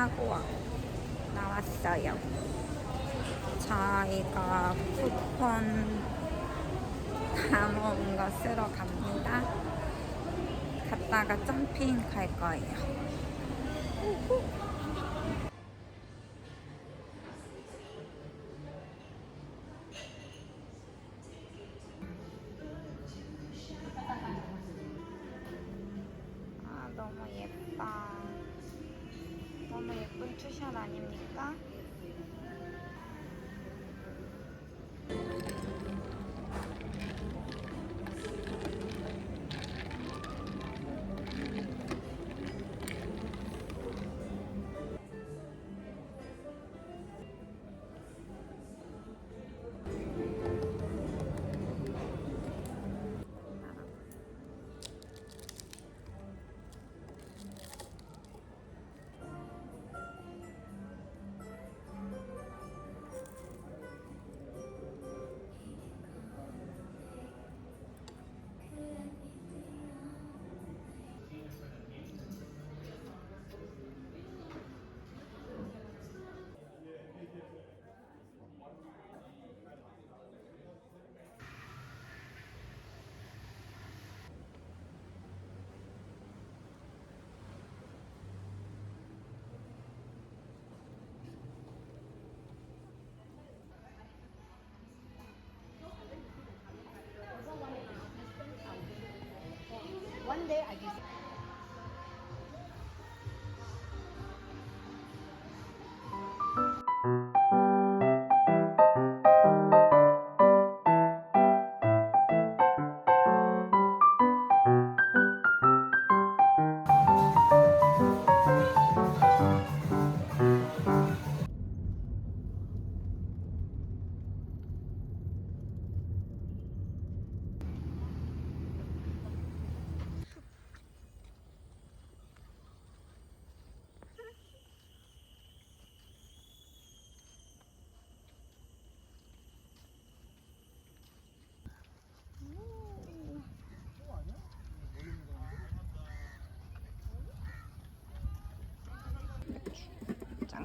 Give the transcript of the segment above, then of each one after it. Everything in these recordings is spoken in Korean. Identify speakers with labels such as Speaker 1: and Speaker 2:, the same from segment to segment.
Speaker 1: 하고 나왔어요. 저희가 쿠폰 담은 거 쓰러 갑니다. 갔다가 점핑 갈 거예요.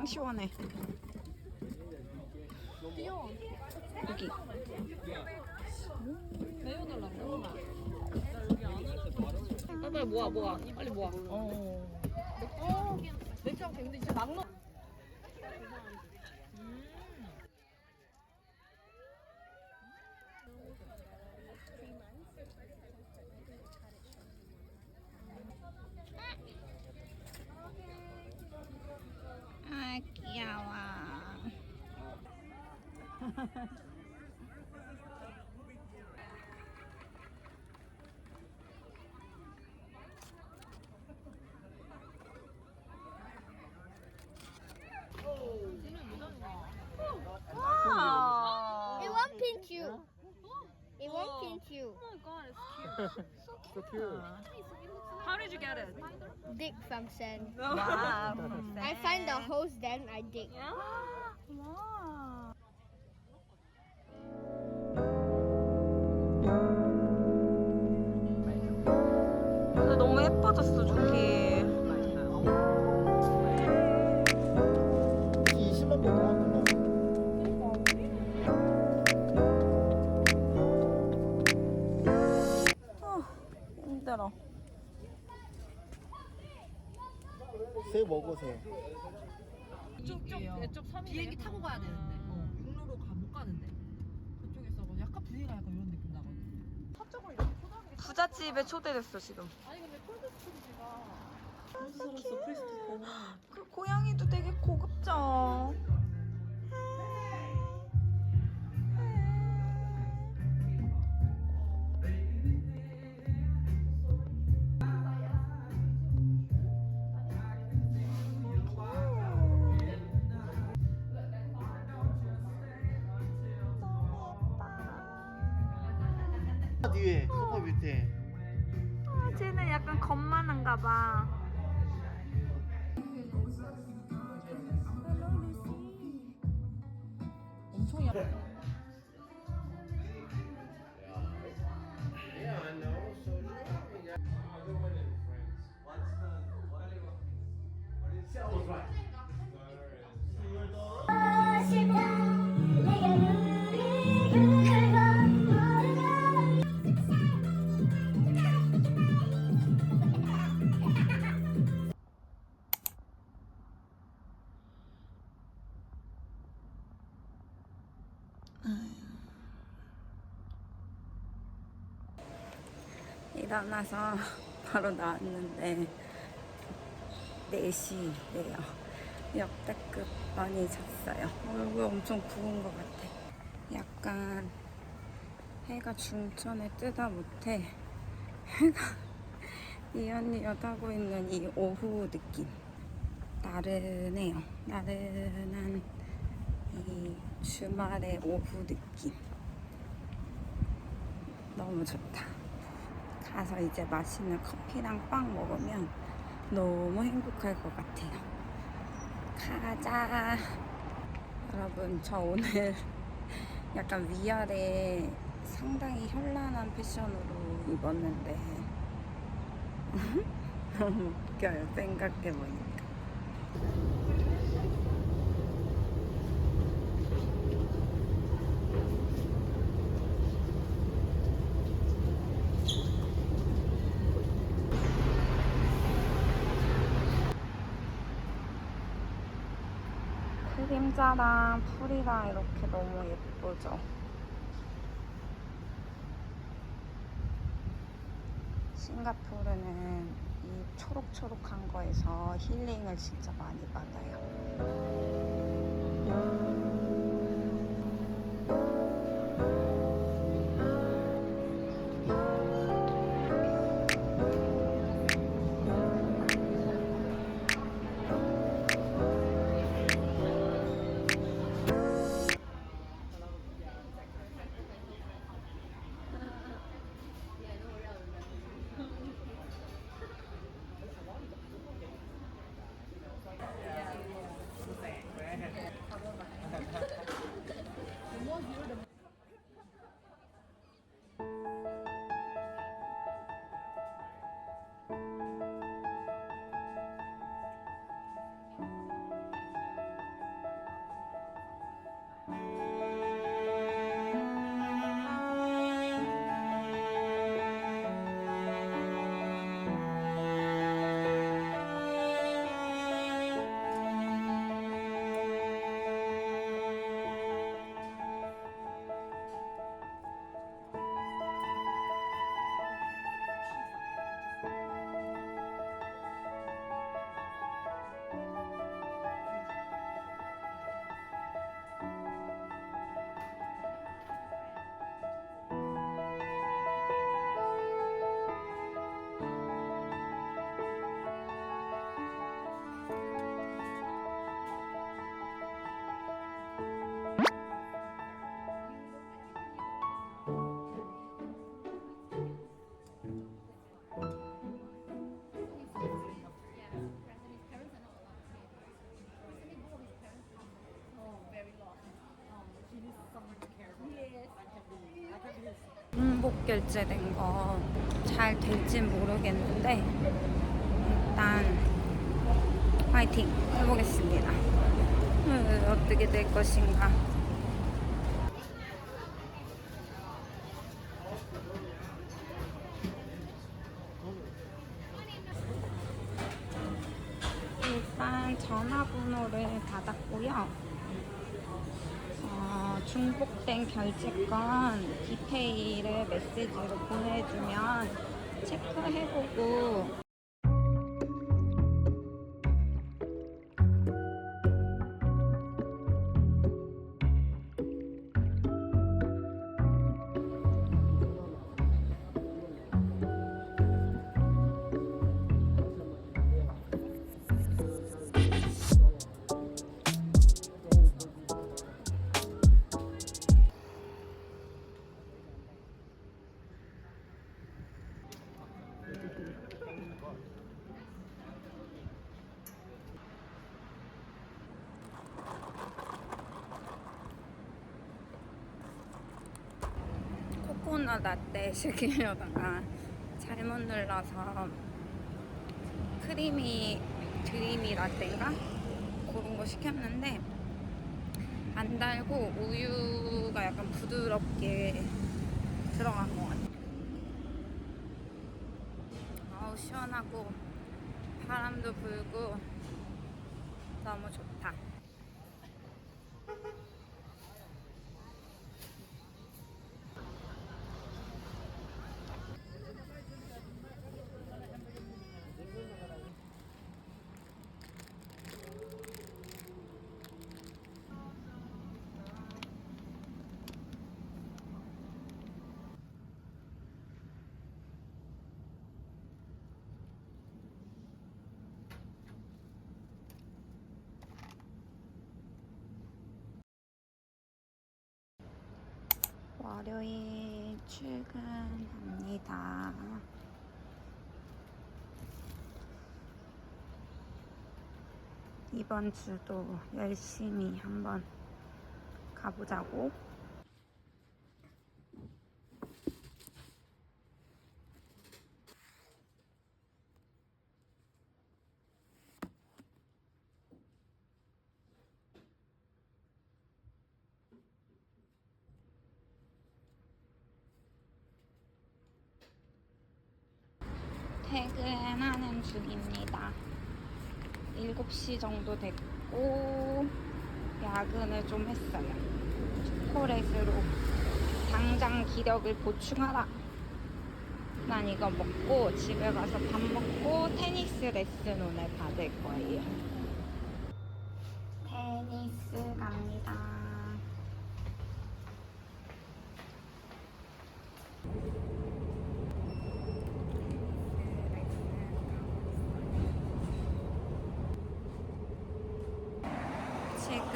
Speaker 1: 짱 시원해.
Speaker 2: 귀여워.
Speaker 1: 여기.
Speaker 2: 매워달라고.
Speaker 3: 빨리 모아 모아 빨리 모아
Speaker 2: 어. 맥주랑 근데 진짜 막 넣어.
Speaker 1: 아, 귀여워. 와.
Speaker 4: It won't pinch you. It won't pinch you.
Speaker 5: So cute.
Speaker 3: How did you get it?
Speaker 4: Dig from sand.
Speaker 1: 와.
Speaker 4: I find the hose, then I dig.
Speaker 1: 와. 근데 너무 예뻐졌어, 저기.
Speaker 5: 새 먹으세요.
Speaker 3: 이쪽 쪽 이쪽 섬이 비행기 타고 가야 되는데. 어, 육로로 가, 못 가는데. 그쪽에서 뭐 약간 분위기가 약간 이런 느낌 나거든. 사적으로 이렇게 초등학교
Speaker 1: 부잣집에 초대됐어, 지금.
Speaker 3: 아니 근데 콜드스토리가 살았어 크리스토퍼
Speaker 1: 그 고양이도 되게 고급져.
Speaker 5: 뒤에 소파 밑에.
Speaker 1: 쟤는 약간 겁만한가 봐. 일어나서 바로 나왔는데 4시래요. 역대급 많이 잤어요. 얼굴 엄청 부은 것 같아. 약간 해가 중천에 뜨다 못해 해가 하고 있는 이 오후 느낌. 나른해요. 나른한 이 주말의 오후 느낌. 너무 좋다. 가서 이제 맛있는 커피랑 빵 먹으면 너무 행복할 것 같아요. 가자. 여러분, 저 오늘 약간 위아래 상당히 현란한 패션으로 입었는데 너무 웃겨요. 생각해보니까. 그림자랑 풀이랑 이렇게 너무 예쁘죠? 싱가포르는 이 초록초록한 거에서 힐링을 진짜 많이 받아요. 중복 결제된 거 잘 될진 모르겠는데 일단 화이팅 해보겠습니다. 음, 어떻게 될 것인가. 일단 전화번호를 받았고요. 어, 중복된 결제건 디페이를 메시지로 보내주면 체크해보고 코코넛 라떼 시키려다가 잘못 눌러서 크리미 드리미 라떼인가 그런 거 시켰는데 안 달고 우유가 약간 부드럽게 들어간 것 같아요. 아우 시원하고 바람도 불고 월요일 출근합니다. 이번 주도 열심히 한번 가보자고. 퇴근하는 중입니다. 7시 정도 됐고 야근을 좀 했어요. 초콜릿으로 당장 기력을 보충하라. 난 이거 먹고 집에 가서 밥 먹고 테니스 레슨 오늘 받을 거예요. 테니스 갑니다.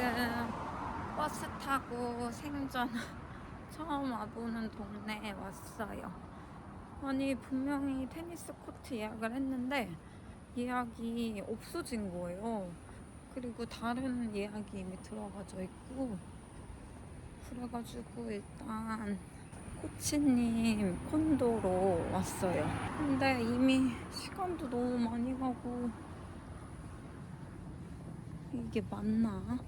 Speaker 1: 지금 버스 타고 생전 처음 와보는 동네에 왔어요. 아니 분명히 테니스 코트 예약을 했는데 예약이 없어진 거예요. 그리고 다른 예약이 이미 들어가져 있고 그래가지고 일단 코치님 콘도로 왔어요. 근데 이미 시간도 너무 많이 가고 이게 맞나?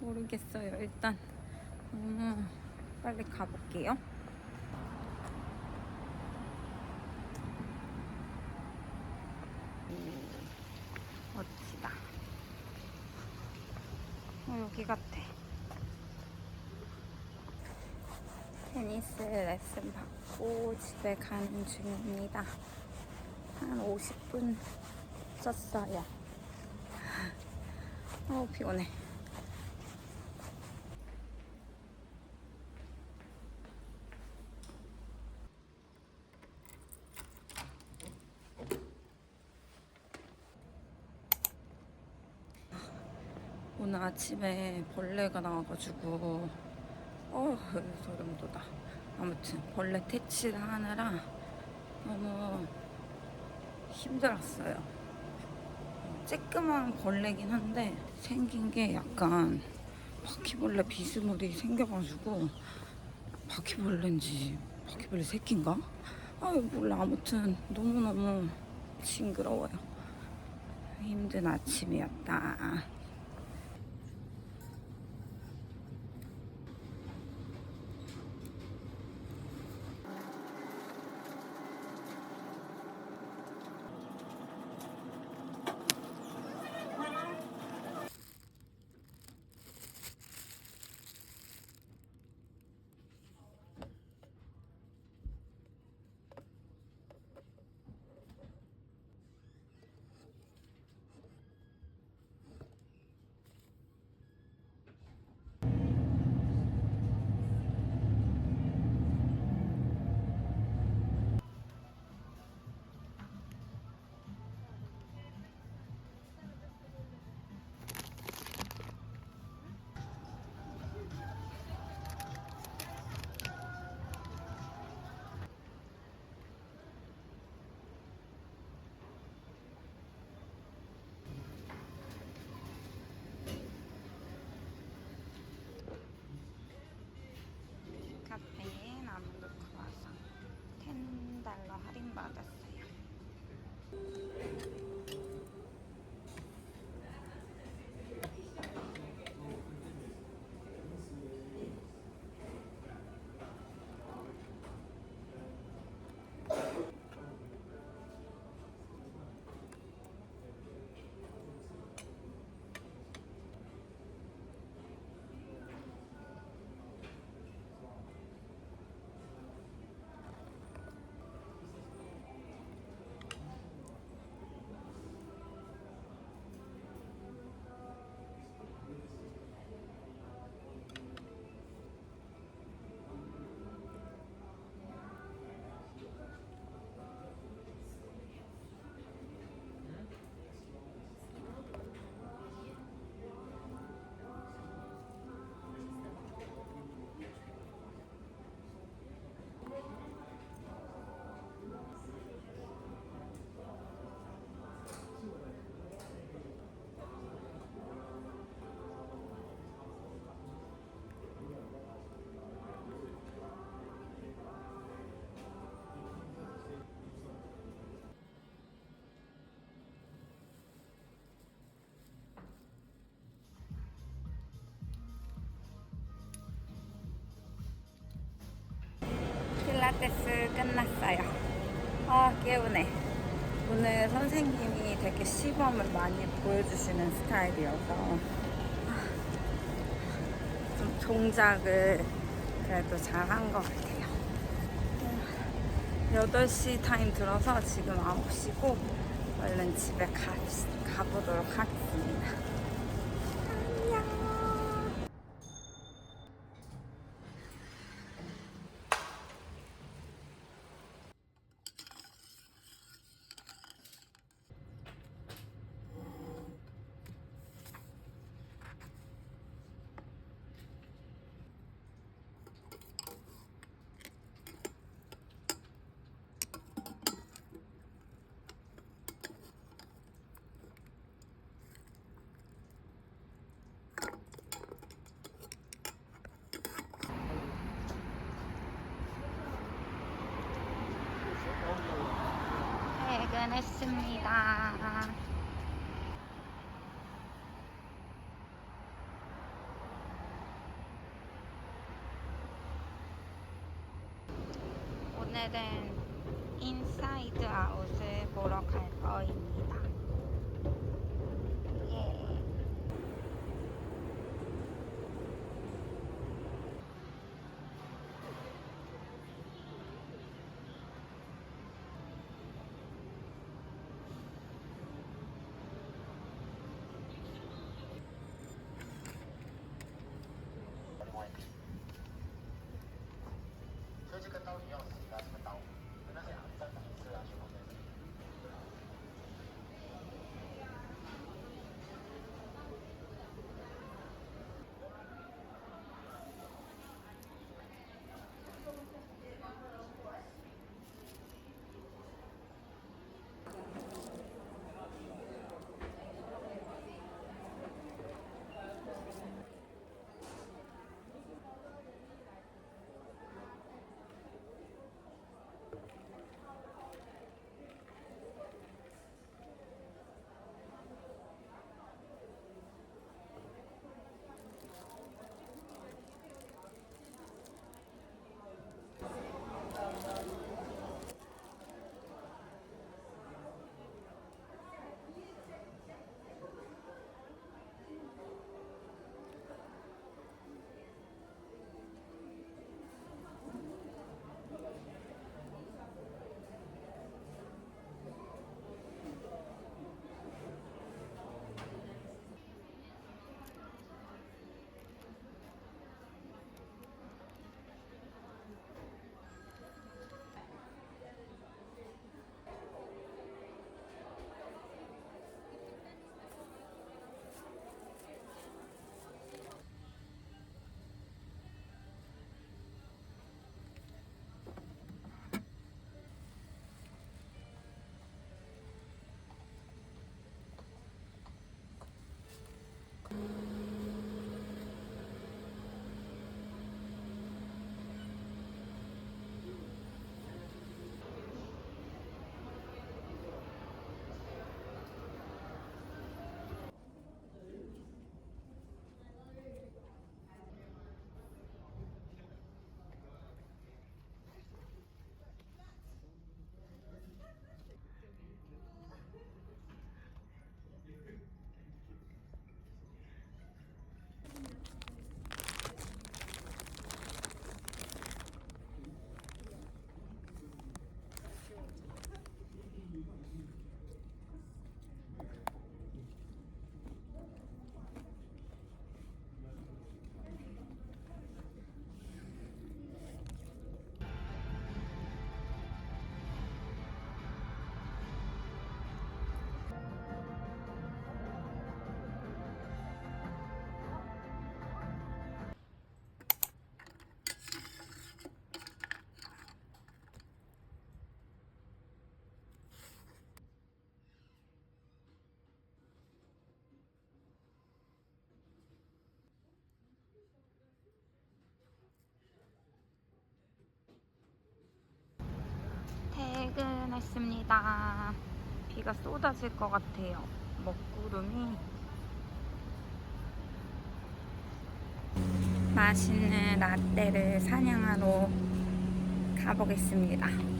Speaker 1: 모르겠어요. 일단 너무 빨리 가볼게요. 음, 멋지다. 어, 여기 같아. 테니스 레슨 받고 집에 가는 중입니다. 한 50분 썼어요. 어 피곤해. 오늘 아침에 벌레가 나와가지고 어 소름 돋아. 아무튼 벌레 퇴치를 하느라 너무 힘들었어요. 쬐끄만 벌레긴 한데 생긴 게 약간 바퀴벌레 비스무리 생겨가지고 바퀴벌레인지 바퀴벌레 새끼인가? 아 몰라 아무튼 너무너무 징그러워요 힘든 아침이었다 끝났어요. 아, 깨우네. 오늘 선생님이 되게 시범을 많이 보여주시는 스타일이어서 아, 좀 동작을 그래도 잘 한 것 같아요. 8시 타임 들어서 지금 9시고 얼른 집에 가, 가보도록 하겠습니다. 안녕. 퇴근 했습니다. 퇴근했습니다. 비가 쏟아질 것 같아요. 먹구름이. 맛있는 라떼를 사냥하러 가보겠습니다.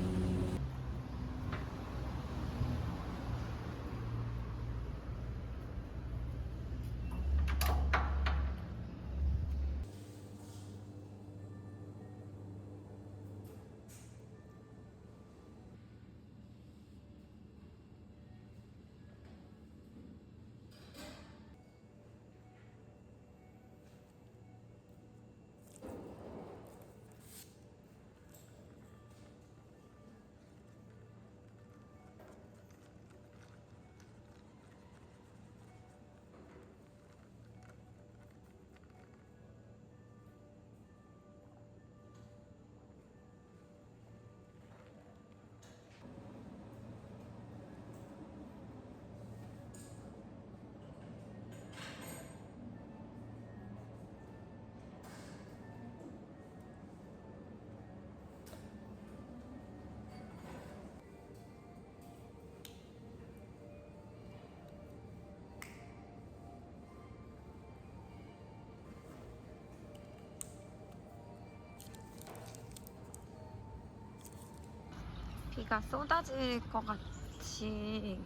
Speaker 1: 비가 쏟아질 것 같이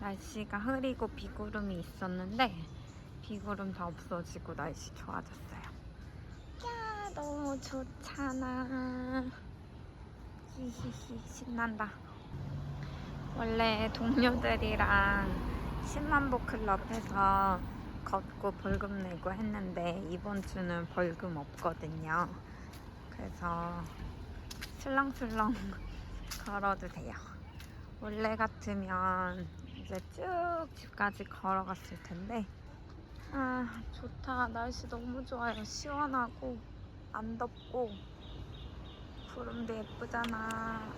Speaker 1: 날씨가 흐리고 비구름이 있었는데 비구름 다 없어지고 날씨 좋아졌어요. 야 너무 좋잖아. 히히히 신난다. 원래 동료들이랑 10만보 클럽에서 걷고 벌금 내고 했는데 이번 주는 벌금 없거든요. 그래서 슬렁슬렁 걸어도 돼요. 원래 같으면 이제 쭉 집까지 걸어갔을 텐데 아 좋다. 날씨 너무 좋아요. 시원하고 안 덥고 구름도 예쁘잖아